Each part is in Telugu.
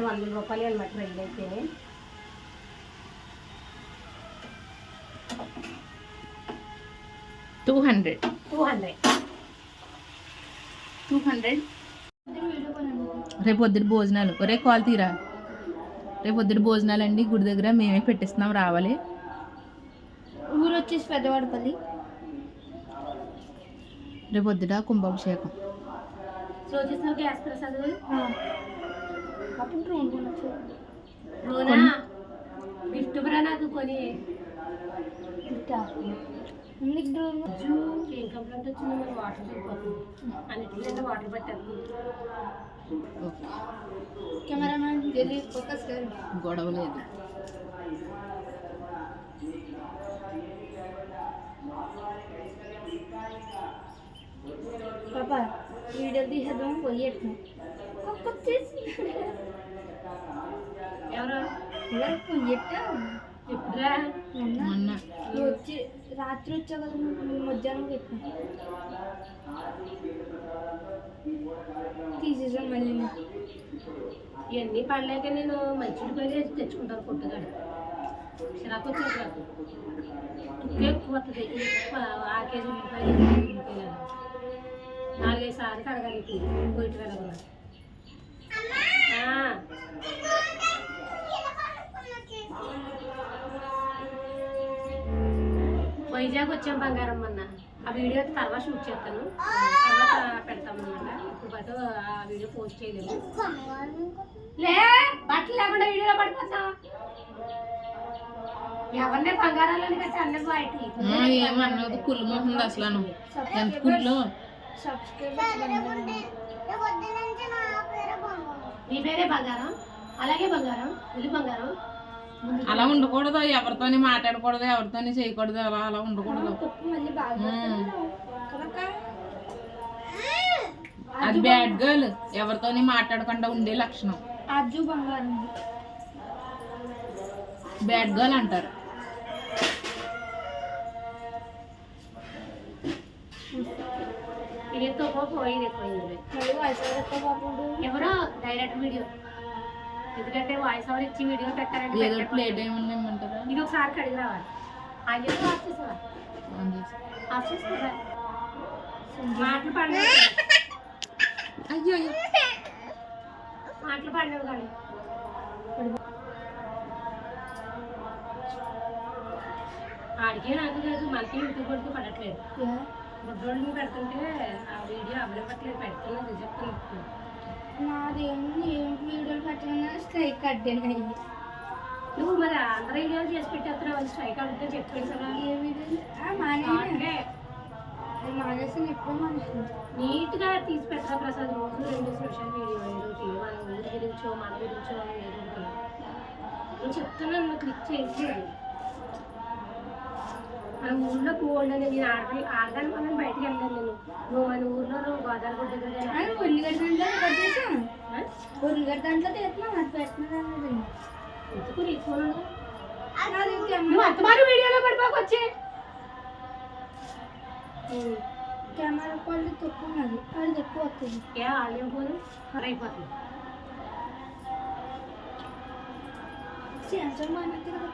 రెండు వందల రూపాయలు అనమాట రెండు అయితే. Two hundred. Two hundred. Two hundred. రేపు పొద్దుట భోజనాలు. ఒరే కాల్ తీరా. రేపు పొద్దుట భోజనాలు అండి గుడి దగ్గర మేమే పెట్టిస్తున్నాం రావాలి. ఊరు వచ్చేసి పెద్దవాడపల్లి రేపు పొద్దుట కుంభాభిషేకం. గ్యాస్ ప్రసాద్. గిఫ్ట్ బ్రా నాకు కొని? ఏం కంప్లైంట్ వచ్చిందో మరి వాటర్ సరిపోతుంది. అన్నిటికంటే వాటర్ పట్టారు కెమెరామ్యాన్ ఫోకస్ గొడవ లేదు. పాప వీడియో తీసేద్దాం పోయి ఎట్లా వచ్చేసి ఎవరు పోయి ఎట్టా ఎప్పుడురా మొన్న. వచ్చి రాత్రి వచ్చావు కదా మధ్యాహ్నం చెప్పిన తీసేసాం మళ్ళీ ఇవన్నీ పడలేక నేను మంచి పోయి తెచ్చుకుంటాను కొట్టుగాడు చిరాకు వచ్చేది నాకు. ఎక్కువ వస్తుంది ఆ కేజీ నాలుగైదు సార్లు కడగాలి పోయిట్ వెళ్ళకుండా వైజాగ్ వచ్చాం బంగారం మొన్న. ఆ వీడియో అయితే తర్వాత షూట్ చేస్తాను. తర్వాత పెడతాం అనమాట ఇప్పుడు పాటు ఆ వీడియో పోస్ట్ చేయలేము లే బట్టలు లేకుండా వీడియోలో పడిపోతాం ఎవరినే బంగారాలని కదా అందరు బయటికి. ఆ, ఏమన్నది? కుళ్ళు మొహం అసలు నువ్వు ఎంత కుళ్ళు. సబ్స్క్రైబ్ నీ పేరే బంగారం? అలాగే బంగారం. ఇది బంగారం. అలా ఉండకూడదు ఎవరితోని మాట్లాడకూడదు ఎవరితోని చేయకూడదు అలా అలా ఉండకూడదు. అది బ్యాడ్ గర్ల్ ఎవరితోని మాట్లాడకుండా ఉండే లక్షణం. బ్యాడ్ గర్ల్ అంటారు. ఎవరో డైరెక్ట్ వీడియో ఎందుకంటే వాయిస్ ఓవర్ ఇచ్చి వీడియో పెట్టారంటే ఏదో పెట్టకపోతే- ప్లేట్ ఏమన్నా ఇమ్మంటారా ఇది ఒకసారి కడిగి రావాలి. చెప్పి ఆఫ్ చేసేవా? ఆన్ చేసి. ఆఫ్ చేసుకోరా మాటలు పడలేదు అయ్యో అయ్యో. మాటలు పడలేవు కానీ ఆడికే నాకు లేదు మనకి యూట్యూబ్ కొడుకు పడట్లేదు. బుడ్డోళ్ళని పెడుతుంటే ఆ వీడియో అవైలబట్లేదు పెడుతున్నది చెప్తున్నా. నాది ఏం వీడియోలు పెట్టినా స్ట్రైక్ కట్టాను నువ్వు మరి అందరూ వీడియోలు చేసి పెట్టేస్తున్నావు స్ట్రైక్ చెప్పాడు కదా. ఏ వీడియోలు మానే మానేసిన ఎప్పుడు నీట్గా తీసి పెట్టరా ప్రసాద్? రోజు రెండు సోషల్ మీడియా ఏదో ఒకటి మన ఊరి గురించో మన గురించో నేను చెప్తున్నాను నువ్వు క్లిక్ చేసి మన ఊర్లో గోల్డ్ అనేది నేను ఆడ ఆడదాని మనం బయటకు వెళ్ళాను నేను. నువ్వు మన ఊర్లో నువ్వు గోదావరి గుడ్డ దగ్గర ఉల్లిగడ్డ దాంట్లో తీస్తున్నాం అది. పెట్టినది ఎందుకు నీ ఫోన్ ఉందా? నాది నువ్వు అంతమారు వీడియోలో పడిపోకొచ్చే కెమెరా క్వాలిటీ తక్కువ ఉన్నది. అది ఎక్కువ వస్తుంది. ఏ ఆడియో ఫోన్ అయిపోతుంది.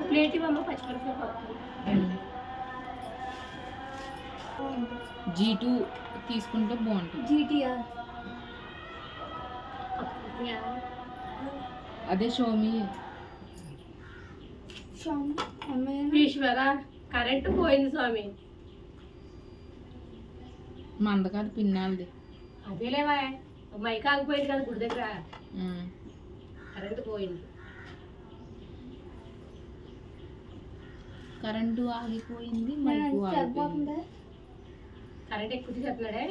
ప్లేట్ ఇవ్వమ్మ పచ్చిమిరపకాయ జీ టూ తీసుకుంటే బాగుంటుంది. జీటీఆర్ అదే షోమి. ఈశ్వర కరెంటు పోయింది స్వామి. మందకాదు పిన్నాలది. అదేలేవా మైక్ ఆగిపోయింది కదా గుడి దగ్గర. కరెంటు పోయింది. కరెంటు ఆగిపోయింది మైకు ఆగిపోయింది. సరిపోతుందా కరెంట్ ఎక్కువ చెప్తున్నాడే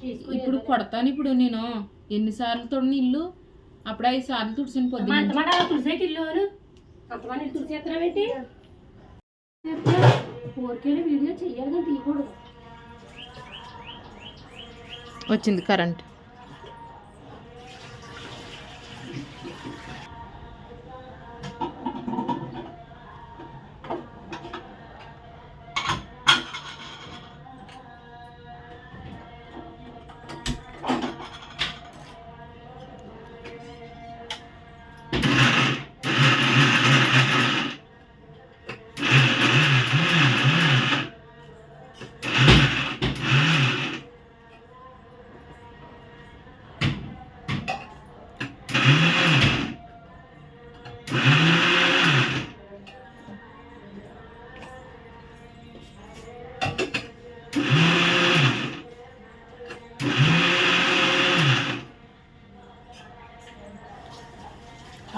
తీసుకుని ఇప్పుడు కొడతాను ఇప్పుడు నేను. ఎన్నిసార్లు తొడిని ఇల్లు? అప్పుడు ఐదు సార్లు తుడిసిన ఇల్లు వీడియో చెయ్యాలి తీయకూడదు. వచ్చింది కరెంట్.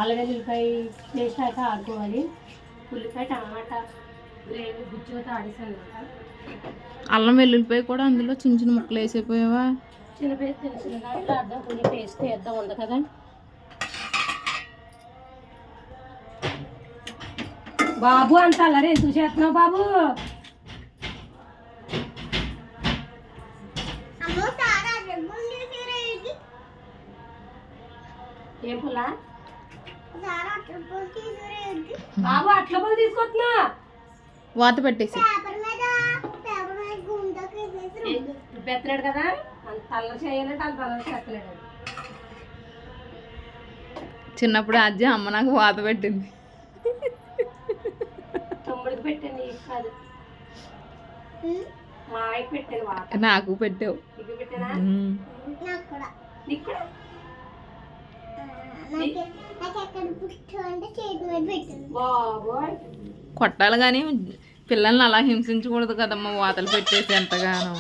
అల్లం వెల్లుల్లిపాయ పేస్ట్ అయితే ఆడుకోవాలి. ఉల్లిపాయ టమాటా గ్రేవీ ఆడేసాను అల్లం వెల్లుల్లిపాయ కూడా అందులో చిన్న చిన్న ముక్కలు వేసిపోయావా? చిన్న పేస్ట్ తెలిసిన దాంట్లో అర్థం కొంచెం పేస్ట్ వేద్దాం ఉంది కదా. బాబు అంత అల్లరి ఎందుకు చేస్తున్నావు బాబు? ఏం పుల్ల? బాబు అట్ల పుల్ల తీసుకొస్తున్నా. వాత పెట్టేసి. పెత్తలేడు కదా? అంత అల్లరి చేయాలంటే అంత అల్లరి చేస్తలేడు చిన్నప్పుడు అజ్జి అమ్మ నాకు వాత పెట్టింది. తమ్ముడికి కాదు. నాకు పెట్టావు. నీకు పెట్టానా? ఉమ్. నాకు కూడా నీకు కూడా ఆ, నాకు నాకు ఎక్కడ పుట్టు అంటే చేతి మీద పెట్టింది బాబోయ్ కొట్టాలి కానీ పిల్లల్ని అలా హింసించకూడదు కదమ్మా వాతలు పెట్టేసి ఎంతగానో.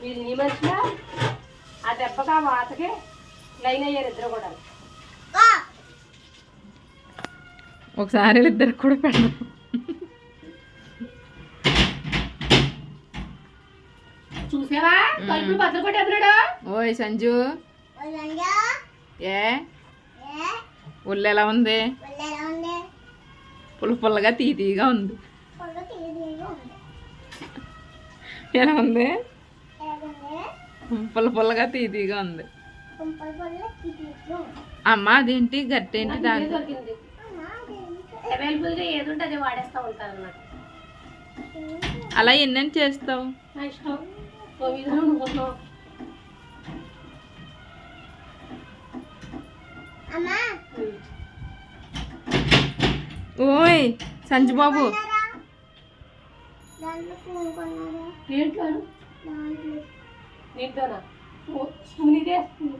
మీరు ఆ దెబ్బకి ఆ వాతకి లైన్ అయ్యారు ఇద్దరు కూడా. ఒకసారి ఇద్దరికి కూడా పెట్టడం చూసావా? తలుపులు బద్దలు కొట్టేస్తున్నాడు. ఓయ్ సంజు. ఏ? ఏ, ఒళ్ళు ఎలా ఉంది? ఒళ్ళు ఎలా ఉంది? పుల్ల పుల్లగా తీతీగా ఉంది. పొల్ల తీయగా ఉంది. ఎలా ఉంది? పుల్ల పుల్లగా తీతీగా ఉంది. అమ్మ అదేంటి? గట్టేంటి? అవైలబుల్గా ఏది ఉంటే అదే వాడేస్తూ ఉంటాను అన్నమాట. అలా ఎన్నెన్ని చేస్తావు? విధంగా నువ్వు అమ్మా. ఓయ్ సంజు బాబు? దాంట్లో ఓ, స్పూన్ ఇదే స్పూన్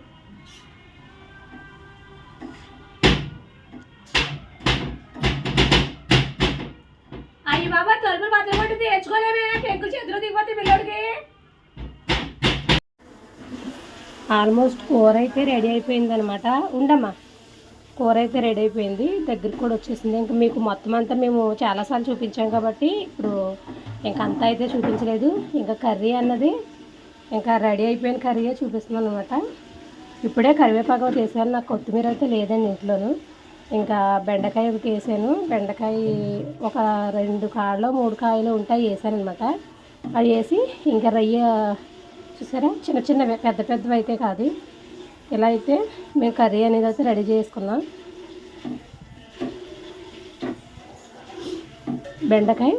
అయ్యి బాబా తలుపులు కొట్టి తెచ్చుకోలేమే పెంకులు చేతిలో దిగిపోతే పిల్లడికి. ఆల్మోస్ట్ కూర అయితే రెడీ అయిపోయింది అనమాట ఉండమ్మా. కూర అయితే రెడీ అయిపోయింది. దగ్గరికి కూడా వచ్చేసింది. ఇంకా మీకు మొత్తం అంతా మేము చాలాసార్లు చూపించాం కాబట్టి ఇప్పుడు ఇంకా అంతా అయితే చూపించలేదు. ఇంకా కర్రీ అన్నది ఇంకా రెడీ అయిపోయిన కర్రీయే చూపిస్తున్నాను అనమాట ఇప్పుడే కరివేపాకు ఒకటి వేసాను నాకు కొత్తిమీర అయితే లేదండి ఇంట్లోను. ఇంకా బెండకాయ ఒకటి వేసాను. బెండకాయ ఒక రెండు కాళ్ళు మూడు కాయలు ఉంటాయి వేసాను అనమాట అవి వేసి ఇంకా రొయ్య చూసారా? చిన్న చిన్నవి పెద్ద పెద్దవి అయితే కాదు. ఇలా అయితే మేము కర్రీ అనేది అయితే రెడీ చేసుకున్నాం బెండకాయ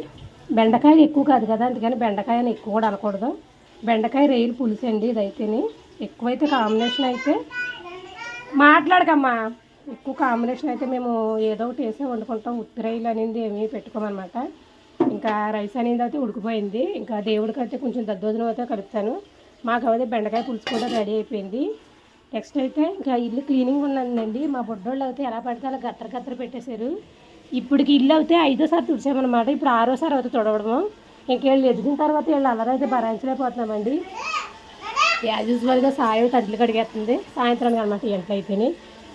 బెండకాయ ఎక్కువ కాదు కదా అందుకని బెండకాయ అని ఎక్కువ కూడా అనకూడదు బెండకాయ రొయ్యలు పులుసు అండి ఇదైతేని. ఎక్కువైతే కాంబినేషన్ అయితే మాట్లాడకమ్మా. ఎక్కువ కాంబినేషన్ అయితే మేము ఏదో ఒకటి వేసే వండుకుంటాం. ఉత్తి రొయ్యలు అనేది ఏమీ పెట్టుకోమన్నమాట. ఇంకా రైస్ అనేది అయితే ఉడికిపోయింది. ఇంకా దేవుడికి అయితే కొంచెం దద్దోజనం అయితే కలుపుతాను. మాకు అదే బెండకాయ పులుసు కూడా రెడీ అయిపోయింది. నెక్స్ట్ అయితే ఇంకా ఇల్లు క్లీనింగ్ ఉన్నదండి మా బొడ్డోళ్ళు అయితే ఎలా పడితే అలా గత్తర గత్తర పెట్టేశారు. ఇప్పటికి ఇల్లు అయితే ఐదోసారి తుడిచామన్నమాట. ఇప్పుడు ఆరోసారి అయితే తుడవడము. ఇంకేళ్ళు ఎదిగిన తర్వాత వీళ్ళు అలరైతే భరించలేకపోతున్నామండి. యాజ్ యూజువల్గా సాయం తడ్లు కడిగేస్తుంది సాయంత్రానికి అనమాట ఇంట్లో అయితేనే.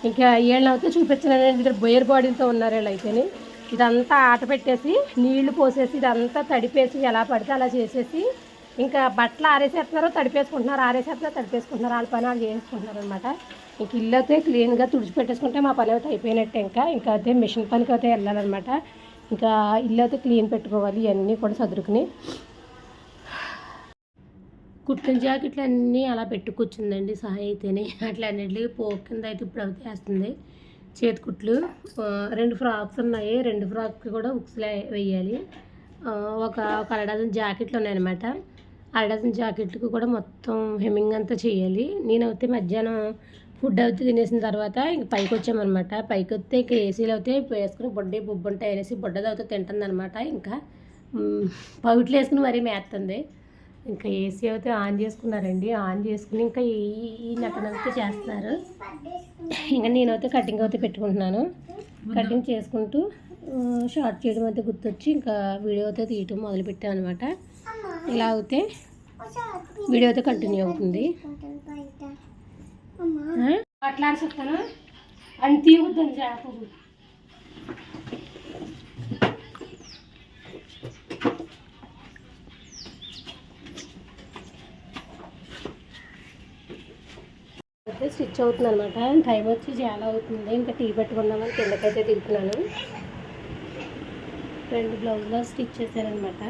ఇంకా వీళ్ళని అయితే చూపించానండి ఇక్కడ బోయర్ బాడీలతో ఉన్నారు వీళ్ళు అయితేనే. ఇదంతా ఆట పెట్టేసి నీళ్ళు పోసేసి ఇదంతా తడిపేసి ఎలా పడితే అలా చేసేసి ఇంకా బట్టలు ఆరేసేస్తున్నారు తడిపేసుకుంటున్నారు ఆరేసేస్తున్నారు తడిపేసుకుంటున్నారు వాళ్ళ పని వాళ్ళు చేసుకుంటున్నారు అనమాట ఇంక ఇల్లు అయితే క్లీన్గా తుడిచిపెట్టేసుకుంటే మా పని అయితే అయిపోయినట్టే ఇంకా. ఇంకా అయితే మిషన్ పనికి అయితే వెళ్ళాలన్నమాట. ఇంకా ఇల్లు అయితే క్లీన్ పెట్టుకోవాలి ఇవన్నీ కూడా సదురుకుని. కుట్టిన జాకెట్లు అన్నీ అలా పెట్టుకొచ్చిందండి సహాయ అయితేనే. అట్లా అన్నిటికి కింద అయితే ఇప్పుడు అయితే వేస్తుంది. చేతి కుట్లు రెండు ఫ్రాక్స్ ఉన్నాయి. రెండు ఫ్రాక్స్ కూడా ఉక్స్లే వేయాలి. ఒక ఒక జాకెట్లు ఉన్నాయన్నమాట. ఆ డజన్ జాకెట్లకు కూడా మొత్తం హెమ్మింగ్ అంతా చేయాలి. నేనైతే మధ్యాహ్నం ఫుడ్ అయితే తినేసిన తర్వాత ఇంక పైకి వచ్చామన్నమాట. పైకి వస్తే ఇంక ఏసీలు అయితే వేసుకుని బొడ్డే బొబ్బుంటే అనేసి బొడ్డది అయితే తింటుంది అనమాట ఇంకా పౌట్లు వేసుకుని మరీ మేస్తుంది ఇంకా ఏసీ అయితే ఆన్ చేసుకున్నారండి. ఆన్ చేసుకుని ఇంకా ఈ ఈ నటనంతా చేస్తున్నారు. ఇంకా నేనైతే కటింగ్ అయితే పెట్టుకుంటున్నాను. కటింగ్ చేసుకుంటూ షార్ట్ చేయడం అయితే గుర్తొచ్చి ఇంకా వీడియో అయితే తీయటం మొదలుపెట్టాను అనమాట ఇలా అయితే వీడియో అయితే కంటిన్యూ అవుతుంది. అట్లా మాట్లాడి చెప్తాను అని తీయవద్దని చేపలు అయితే స్టిచ్ అవుతుంది అనమాట టైం వచ్చి చాలా అవుతుంది. ఇంకా టీ పెట్టుకుందామని కిందకైతే దిగుతున్నాను. రెండు బ్లౌజ్లో స్టిచ్ చేశానమాట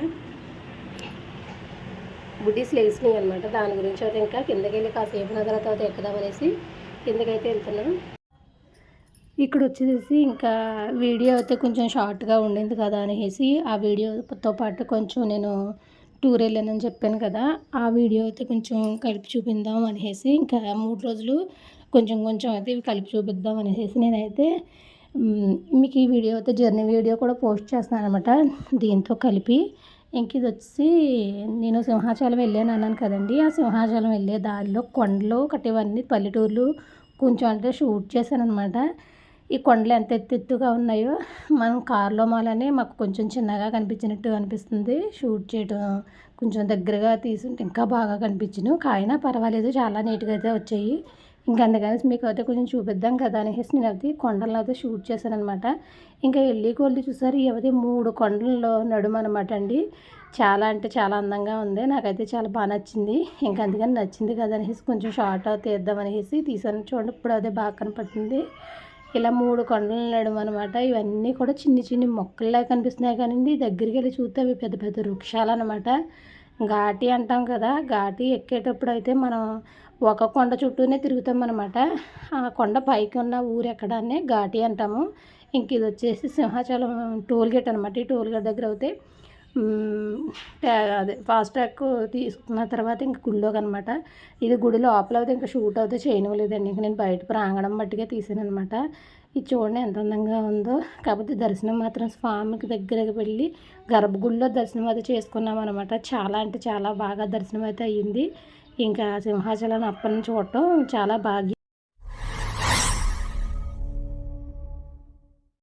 బుడ్డీస్ లేచినాయి అనమాట దాని గురించి అయితే ఇంకా కిందకి వెళ్ళి కాసేపు నా తర్వాత ఎక్కుదామనేసి కిందకైతే వెళ్తున్నాను ఇక్కడ వచ్చేసి ఇంకా వీడియో అయితే కొంచెం షార్ట్గా ఉండింది కదా అనేసి ఆ వీడియోతో పాటు కొంచెం నేను టూర్ వెళ్ళానని చెప్పాను కదా ఆ వీడియో అయితే కొంచెం కలిపి చూపిద్దాం అనేసి ఇంకా మూడు రోజులు కొంచెం కొంచెం అయితే ఇవి కలిపి చూపిద్దాం అనేసి నేనైతే మీకు ఈ వీడియో అయితే జర్నీ వీడియో కూడా పోస్ట్ చేస్తున్నాను అనమాట దీంతో కలిపి ఇంక ఇది వచ్చి నేను సింహాచలం వెళ్ళాను అన్నాను కదండి. ఆ సింహాచలం వెళ్ళే దారిలో కొండలు ఒకటి ఇవన్నీ పల్లెటూర్లు కొంచెం అంటే షూట్ చేశాను అనమాట ఈ కొండలు ఎంత ఎత్తు ఎత్తుగా ఉన్నాయో మనం కార్లో మాలనే మాకు కొంచెం చిన్నగా కనిపించినట్టు అనిపిస్తుంది. షూట్ చేయడం కొంచెం దగ్గరగా తీసుంటే ఇంకా బాగా కనిపించను. కాయినా పర్వాలేదు చాలా నీట్గా అయితే వచ్చాయి. ఇంకా అందుకని మీకు అయితే కొంచెం చూపిద్దాం కదా అనేసి నేను అయితే కొండలను అయితే షూట్ చేశాను అనమాట ఇంకా వెళ్ళి కొలిది చూసారు ఇవది మూడు కొండల్లో నడుము అనమాట అండి. చాలా అంటే చాలా అందంగా ఉంది. నాకైతే చాలా బాగా నచ్చింది. ఇంకా అందుకని నచ్చింది కదా అనేసి కొంచెం షార్ట్ తీద్దాం అనేసి తీసాను చూడండి ఇప్పుడు అదే బాగా కనపడుతుంది. ఇలా మూడు కొండలు నడుము అనమాట ఇవన్నీ కూడా చిన్ని చిన్ని మొక్కల్లా కనిపిస్తున్నాయి కానీ దగ్గరికి వెళ్ళి చూస్తే అవి పెద్ద పెద్ద వృక్షాలు అనమాట ఘాటి అంటాం కదా ఘాటి ఎక్కేటప్పుడు అయితే మనం ఒక కొండ చుట్టూనే తిరుగుతాం అనమాట ఆ కొండ పైకి ఉన్న ఊరు ఎక్కడానే ఘాటి అంటాము. ఇంక ఇది వచ్చేసి సింహాచలం టోల్ గేట్ అనమాట ఈ టోల్ గేట్ దగ్గర అయితే అదే ఫాస్ట్ ట్రాక్ తీసుకున్న తర్వాత ఇంక గుడిలోకి అనమాట ఇది గుడి లోపల అయితే ఇంకా షూట్ అయితే చేయనివ్వలేదండి. ఇంక నేను బయట ప్రాంగణం మట్టిగా తీసాను అనమాట ఇది చూడండి ఎంత అందంగా ఉందో. కాకపోతే దర్శనం మాత్రం స్వామికి దగ్గరకు వెళ్ళి గర్భగుడిలో దర్శనం అయితే చేసుకున్నాం అనమాట చాలా అంటే చాలా బాగా దర్శనం అయితే అయ్యింది. ఇంకా సింహాచలం అప్పని చూడటం చాలా భాగ్యం